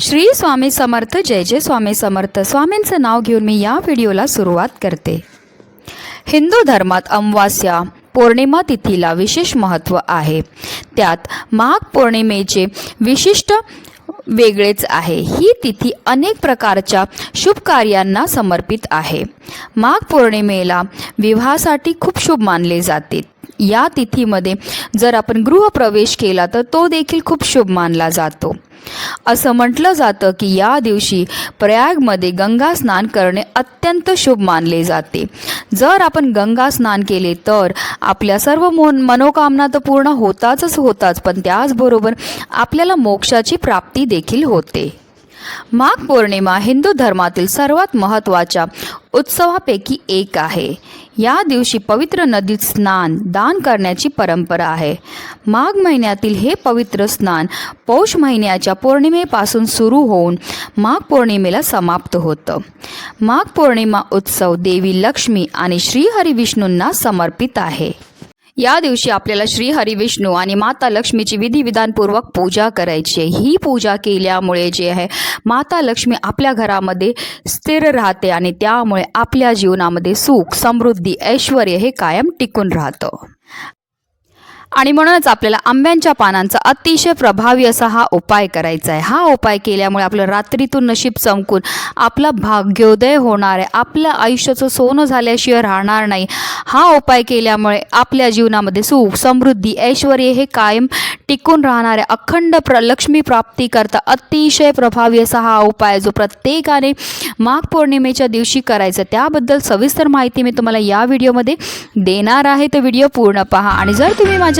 श्री स्वामी समर्थ जय जय स्वामी समर्थ. स्वामींचं नाव घेऊन मी या व्हिडिओला सुरुवात करते. हिंदू धर्मात अमावास्या पौर्णिमा तिथीला विशेष महत्त्व आहे. त्यात माघ पौर्णिमेचे विशिष्ट वेगळेच आहे. ही तिथी अनेक प्रकारच्या शुभ कार्यांना समर्पित आहे. माघ पौर्णिमेला विवाहासाठी खूप शुभ मानले जाते. या तिथीमध्ये जर आपण गृहप्रवेश केला तर तो देखील खूप शुभ मानला जातो. असं म्हटलं जातं की या दिवशी प्रयागमध्ये गंगा स्नान करणे अत्यंत शुभ मानले जाते. जर आपण गंगा स्नान केले तर आपल्या सर्व मोन मनोकामना तर पूर्ण होताच होताच पण त्याचबरोबर आपल्याला मोक्षाची प्राप्ती देखील होते. माघ पौर्णिमा हिंदू धर्मातील सर्वात महत्त्वाच्या उत्सवापैकी एक आहे. या दिवशी पवित्र नदीत स्नान दान करण्याची परंपरा आहे. माघ महिन्यातील हे पवित्र स्नान पौष महिन्याच्या पौर्णिमेपासून सुरू होऊन माघ पौर्णिमेला समाप्त होतं. माघ पौर्णिमा उत्सव देवी लक्ष्मी आणि श्रीहरिविष्णूंना समर्पित आहे. या दिवशी आपल्याला श्री हरिविष्णू आणि माता लक्ष्मीची विधिविधानपूर्वक पूजा करायची आहे. ही पूजा केल्यामुळे जे आहे माता लक्ष्मी आपल्या घरामध्ये स्थिर राहते आणि त्यामुळे आपल्या जीवनामध्ये सुख समृद्धी ऐश्वर हे कायम टिकून राहतं. आणि म्हणूनच आपल्याला आंब्यांच्या पानांचा अतिशय प्रभावी असा हा उपाय करायचा आहे. हा उपाय केल्यामुळे आपलं रात्रीतून नशीब चमकून आपला भाग्योदय होणार आहे. आपल्या आयुष्याचं सोनं झाल्याशिवाय राहणार नाही. हा उपाय केल्यामुळे आपल्या जीवनामध्ये सुख समृद्धी ऐश्वर हे कायम टिकून राहणारे अखंड प्र लक्ष्मी प्राप्तीकरता अतिशय प्रभावी असा हा उपाय जो प्रत्येकाने माघ पौर्णिमेच्या दिवशी करायचा त्याबद्दल सविस्तर माहिती मी तुम्हाला या व्हिडिओमध्ये देणार आहे. तर व्हिडिओ पूर्ण पहा. आणि जर तुम्ही माझ्या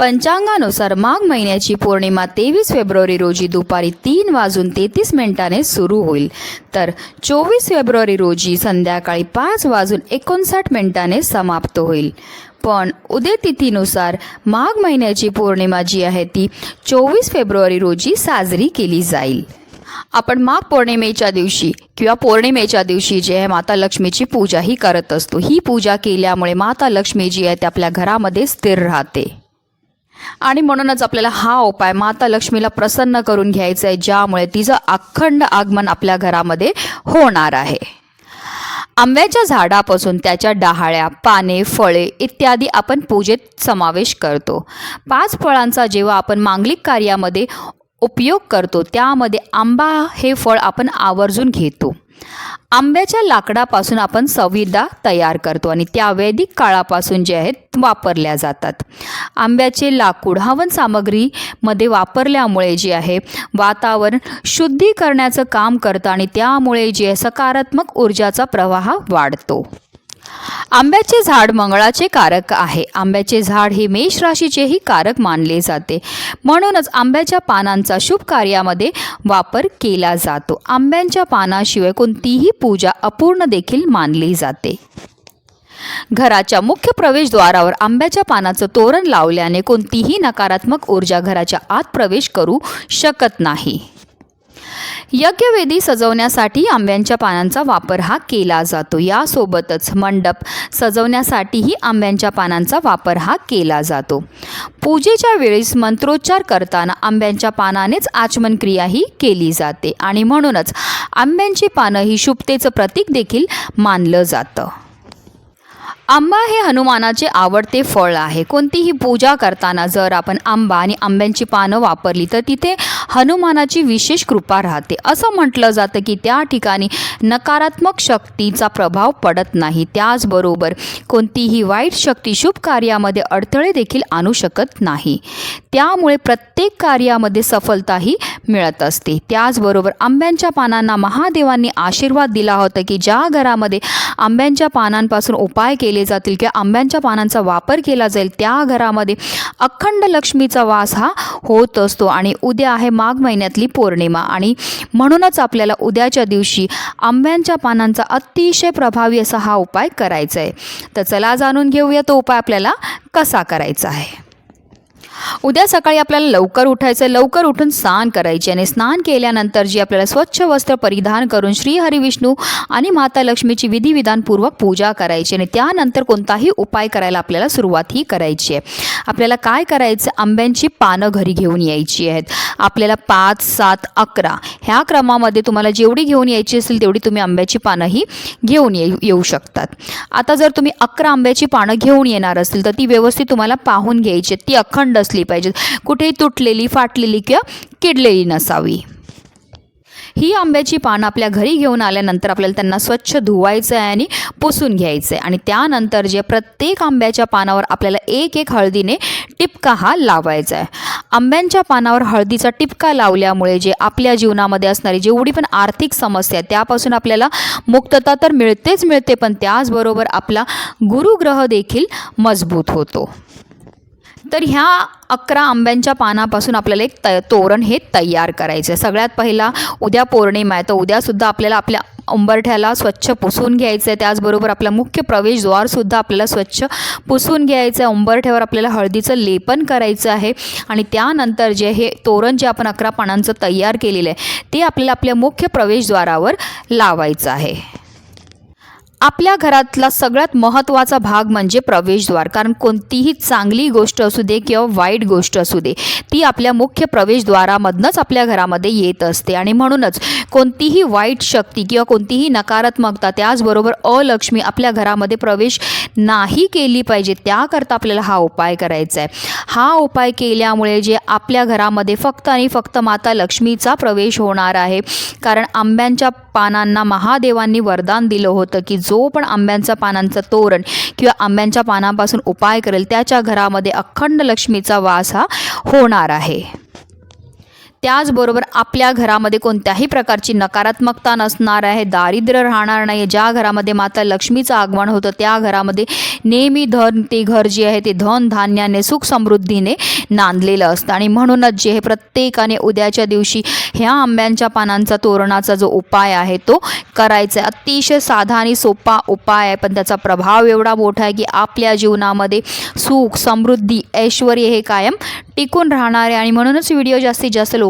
पंचांगानुसार माघ महिन्याची पौर्णिमा तेवीस फेब्रुवारी रोजी दुपारी तीन वाजून तेहतीस मिनिटाने सुरू होईल. तर चोवीस फेब्रुवारी रोजी संध्याकाळी पाच वाजून एकोणसाठ मिनिटाने समाप्त होईल. पण उदय तिथीनुसार माघ महिन्याची पौर्णिमा जी आहे ती चोवीस फेब्रुवारी रोजी साजरी केली जाईल. आपण माघ पौर्णिमेच्या दिवशी किंवा पौर्णिमेच्या दिवशी जे आहे माता लक्ष्मीची पूजा ही करत असतो. ही पूजा केल्यामुळे माता लक्ष्मी जी आहे ती आपल्या घरामध्ये स्थिर राहते. आणि म्हणूनच आपल्याला हा उपाय माता लक्ष्मीला प्रसन्न करून घ्यायचा आहे ज्यामुळे तिचं अखंड आगमन आपल्या घरामध्ये होणार आहे. आंब्याच्या झाडापासून त्याच्या डहाळ्या पाने फळे इत्यादी आपण पूजेत समावेश करतो. पाच फळांचा जेव्हा आपण मांगलिक कार्यामध्ये उपयोग करतो त्यामध्ये आंबा हे फळ आपण आवर्जून घेतो. आंब्याच्या लाकडापासून आपण संविधा तयार करतो आणि त्या वैदिक काळापासून जे आहेत वापरल्या जातात. आंब्याचे लाकूड हवन सामग्रीमध्ये वापरल्यामुळे जे आहे वातावरण शुद्धी करण्याचं काम करतं आणि त्यामुळे जे सकारात्मक ऊर्जाचा प्रवाह वाढतो. आंब्याचे झाड मंगळाचे कारक आहे. आंब्याचे झाड हे मेष राशीचेही कारक मानले जाते. म्हणूनच आंब्याच्या पानांचा शुभ कार्यामध्ये वापर केला जातो. आंब्यांच्या पानाशिवाय कोणतीही पूजा अपूर्ण देखील मानली जाते. घराच्या मुख्य प्रवेशद्वारावर आंब्याच्या पानाचं तोरण लावल्याने कोणतीही नकारात्मक ऊर्जा घराच्या आत प्रवेश करू शकत नाही. यज्ञवेदी सजवण्यासाठी आंब्यांच्या पानांचा वापर हा केला जातो. यासोबतच मंडप सजवण्यासाठीही आंब्यांच्या पानांचा वापर हा केला जातो. पूजेच्या वेळेस मंत्रोच्चार करताना आंब्यांच्या पानानेच आचमन क्रिया ही केली जाते आणि म्हणूनच आंब्यांची पानं ही शुभतेचं प्रतीक देखील मानलं जातं. आंबा हे हनुमानाचे आवडते फळ आहे. कोणतीही पूजा करताना जर आपण आंबा आणि आंब्यांची पानं वापरली तर तिथे हनुमानाची विशेष कृपा राहते. असं म्हटलं जातं की त्या ठिकाणी नकारात्मक शक्तीचा प्रभाव पडत नाही. त्याचबरोबर कोणतीही वाईट शक्ती शुभ कार्यामध्ये अडथळे देखील आणू शकत नाही. त्यामुळे प्रत्येक कार्यामध्ये सफलताही मिळत असते. त्याचबरोबर आंब्यांच्या पानांना महादेवांनी आशीर्वाद दिला होता की ज्या घरामध्ये आंब्यांच्या पानांपासून उपाय केले जातील किंवा आंब्यांच्या पानांचा वापर केला जाईल त्या घरामध्ये अखंड लक्ष्मीचा वास हा होत असतो. आणि उद्या आहे माघ महिन्यातली पौर्णिमा आणि म्हणूनच आपल्याला उद्याच्या दिवशी आंब्यांच्या पानांचा अतिशय प्रभावी असा हा उपाय करायचा आहे. तर चला जाणून घेऊया तो उपाय आपल्याला कसा करायचा आहे. उद्या सकाळी आपल्याला लवकर उठायचं लवकर उठून स्नान करायचे आणि स्नान केल्यानंतर जी आपल्याला स्वच्छ वस्त्र परिधान करून श्री हरिविष्णू आणि माता लक्ष्मीची विधिविधानपूर्वक पूजा करायची आणि त्यानंतर कोणताही उपाय करायला आपल्याला सुरुवात ही करायची आहे. आपल्याला काय करायचं? आंब्यांची पानं घरी घेऊन यायची आहेत. आपल्याला पाच सात अकरा ह्या क्रमामध्ये तुम्हाला जेवढी घेऊन यायची असेल तेवढी तुम्ही आंब्याची पानंही घेऊन येऊ येऊ शकतात. आता जर तुम्ही अकरा आंब्याची पानं घेऊन येणार असतील तर ती व्यवस्थित तुम्हाला पाहून घ्यायची आहेत. ती अखंड असली पाहिजेत. कुठेही तुटलेली फाटलेली किंवा किडलेली नसावी. ही आंब्याची पानं आपल्या घरी घेऊन आल्यानंतर आपल्याला त्यांना स्वच्छ धुवायचं आहे आणि पुसून घ्यायचं आहे. आणि त्यानंतर जे प्रत्येक आंब्याच्या पानावर आपल्याला एक एक हळदीने टिपका हा लावायचा आहे. आंब्यांच्या पानावर हळदीचा टिपका लावल्यामुळे जे आपल्या जीवनामध्ये असणारी जेवढी पण आर्थिक समस्या आहे त्यापासून आपल्याला मुक्तता तर मिळतेच मिळते पण त्याचबरोबर आपला गुरुग्रह देखील मजबूत होतो. तर ह्या अकरा आंब्यांच्या पानापासून आपल्याला एक त तोरण हे तयार करायचं आहे सगळ्यात पहिला उद्या पौर्णिमा आहे तर उद्यासुद्धा आपल्याला आपल्या उंबरठ्याला स्वच्छ पुसून घ्यायचं आहे त्याचबरोबर आपला मुख्य प्रवेशद्वारसुद्धा आपल्याला स्वच्छ पुसून घ्यायचं आहे उंबरठ्यावर आपल्याला हळदीचं लेपन करायचं आहे. आणि त्यानंतर जे हे तोरण जे आपण अकरा पानांचं तयार केलेलं आहे ते आपल्याला आपल्या मुख्य प्रवेशद्वारावर लावायचं आहे. आपल्या घरातला सगळ्यात महत्त्वाचा भाग म्हणजे प्रवेशद्वार. कारण कोणतीही चांगली गोष्ट असू दे किंवा वाईट गोष्ट असू दे ती आपल्या मुख्य प्रवेशद्वारामधनंच आपल्या घरामध्ये येत असते. आणि म्हणूनच कोणतीही वाईट शक्ती किंवा कोणतीही नकारात्मकता त्याचबरोबर अलक्ष्मी आपल्या घरामध्ये प्रवेश नाही केली पाहिजे त्याकरता आपल्याला हा उपाय करायचा आहे हा उपाय केल्यामुळे जे आपल्या घरामध्ये फक्त आणि फक्त माता लक्ष्मीचा प्रवेश होणार आहे. कारण आंब्यांच्या पानांना महादेवांनी वरदान दिलं होतं की जो पण आंब्यांचा पानांचं तोरण किंवा आंब्यांच्या पानांपासून उपाय करेल त्याच्या घरामध्ये अखंड लक्ष्मीचा वास हा होणार आहे. त्याचबरोबर आपल्या घरामध्ये कोणत्याही प्रकारची नकारात्मकता नसणार आहे दारिद्र्य राहणार नाही ज्या घरामध्ये माता लक्ष्मीचं आगमन होतं त्या घरामध्ये नेहमी धन ते घर जे आहे ते धन धान्याने सुख समृद्धीने नांदलेलं असतं. आणि म्हणूनच जे हे प्रत्येकाने उद्याच्या दिवशी ह्या आंब्यांच्या पानांचा तोरणाचा जो उपाय आहे तो करायचा आहे अतिशय साधा आणि सोपा उपाय आहे पण त्याचा प्रभाव एवढा मोठा आहे की आपल्या जीवनामध्ये सुख समृद्धी ऐश्वर हे कायम टिकून राहणार आहे. आणि म्हणूनच व्हिडिओ जास्तीत जास्त लोक